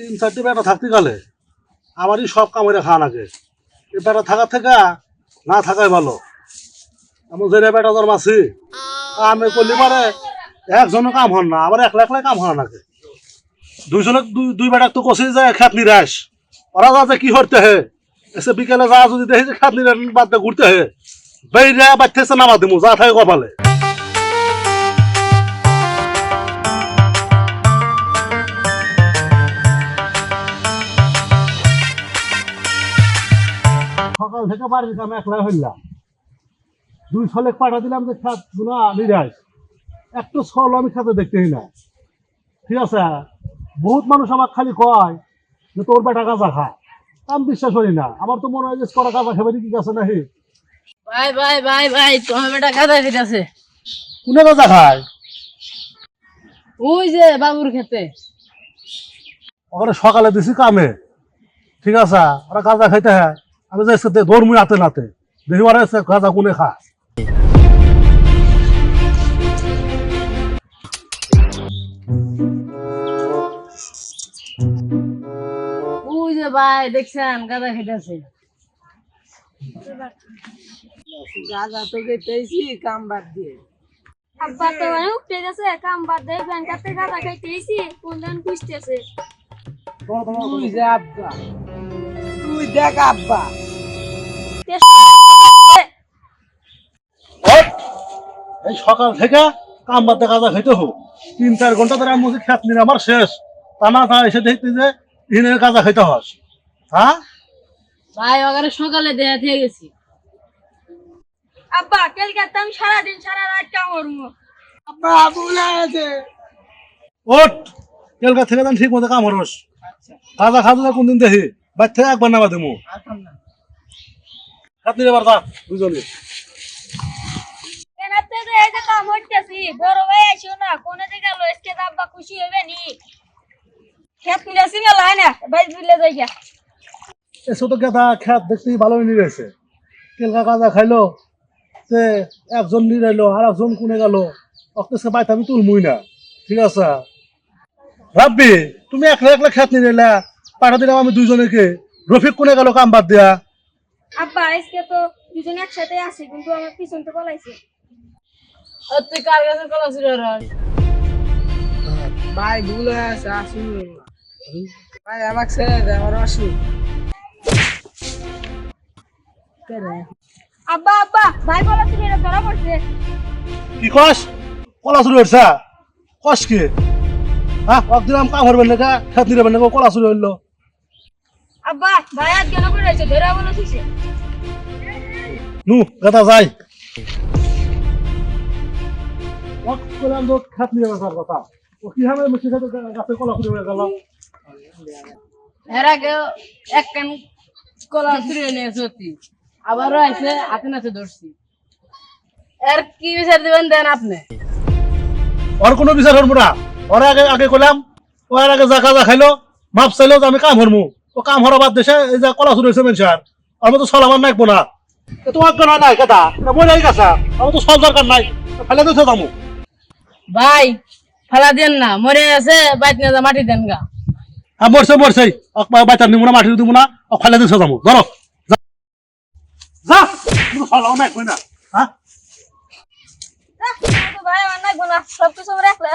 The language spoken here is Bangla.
তিন চারটি বেটা থাকতে গেলে আমারই সব কামড়ে খাওয়া লাগে। এই বেটা থাকার থেকে না থাকাই ভালো। এমন যে বেটা তোর মাছি আমি করলি পারে একজনও কাম হন না আমার একলা একলাই কাম হন নাকি দুইজনে দুই বেটা তো কষে যায়, খেত নিরাস ওরা যা কি করতে হে? এসে বিকেলে যা যদি দেখি যে খেত নিরাস বাদ ঘুরতে হে। বেরিয়ে বাচ্চা নামা দিমু, যা থাকে কপালে। থেকে বাড়ির কাম একলা হইলাম। দুই ছলেক পাঠা দিলাম যে খাত নিরাজ একটু ছল আমি খাতে দেখতেই না। ঠিক আছে? বহুত মানুষ আমাকে খালি কয় যে তোর বেটা গাঁজা খায় আমি বিশ্বাস করি না। আমার তো মনে হয় যে করা গাঁজা খাবে কি গেছে নাকি? ভাই ভাই ভাই ভাই তোমার বেটা গাদা খেতেছে। কোনে গাঁজা খায়? ওই যে বাবুর খেতে। ওখানে সকালে দিছি কামে। ঠিক আছে? ওরা গাঁজা খাইতে হ্যাঁ। আমি যাই সাথে ধর্মী হাতে নাতে দেখি এসে গাঁজা কোনে খা। যে ভাই দেখছেন গাদা খেতেছে গাদা তো খেতেছি কাম বাদ দিয়ে। আব্বা তো মানে উঠতে গেছে কাম বাদ দিয়ে ব্যাংকাতে গাদা খাইতেছি কোন দিন খুঁজতেছে। তুই যে আব্বা দেখ আব্বা। এই সকাল থেকে কাম বাদ গাঁজা খাইতে হোক তিন চার ঘণ্টা ধরে আমি খেত নিয়ে আমার শেষ। তা না তা এসে দেখতে যে দিনের গাঁজা খাইতে হস হ্যাঁ? ভাই ওখানে সকালে দেয়া থেকে গেছি। আব্বা কালকে তো আমি সারাদিন সারা রাত কাম করব আব্বা ভুলে আছে ওট কেলকা থেকে ঠিক মতো কাম হরস গাঁজা খাওয়া না কোনদিন দেখি? বাচ্চা একবার নামা দেবো। নিয়ে এবার যা দুজনে। যে যে গেদা দেখতেই গাঁজা খাইলো তে একজন নিয়ে এলো আর একজন কোনে গেল অক্টেসকে বাইতে আমি তুলমুই না। ঠিক আছে? রাব্বি তুমি একলা একলা খেত নিয়ে এলা পাঠা দিলাম আমি দুজনেকে রফিক কোনে গেল কাম বাদ দিয়া? আব্বা আজকে তো দুজন একসাথে আছি কিন্তু আমার পিছন তো পলাইছে। আর তুই কার কাছে কলা ছিল ভাই ভুল হয়ে আছে আসুন ভাই আমাকে ছেড়ে দে আমার অসুখ। আব্বা আব্বা ভাই পলাইছিল এটা ধরা পড়ছে। কি কস? কলা শুরু হচ্ছে কস কি? হ্যাঁ অক দিলাম কাম হরবেন না খেত নিয়ে না কলা শুরু হইল। আব্বা ভাই আজ কেন করে রয়েছে ধরা বলেছিস নু গাদা যাই। অক করলাম তো খেত নিয়ে যাওয়ার কথা। ও কি হবে মিশে খেতে গাছে কলা শুরু হয়ে গেল এর আগে এক কান কলা চুরি নিয়ে সত্যি। আবারও আছে হাতে নাতে ধরছি। এর কি বিচার দিবেন দেন আপনি? কোনো বিচার না। ওর আগে আগে করলাম ওর আগে যা কাজা খাইলো মাপ চাইলো আমি কাম হরমু। ও কাম হরা বাদ দেশে এই যে কলা শুরু হয়েছে মেনসার আমি তো সল আমার নাকবো না। তোমার কেন নাই কথা? বলে গেছা। আমার তো সব দরকার নাই। ফেলে দিতে যাব ভাই ফালা দেন না। মরে আছে বাইত নিয়ে যা মাটি দেন গা। হ্যাঁ মরছে মরছে। না মাটি দিব না। ও ফেলে দিতে যাব ধরো যা। যা। তুমি সল আমার নাকবো না হ্যাঁ ভাই আমার সব কিছু রাখলে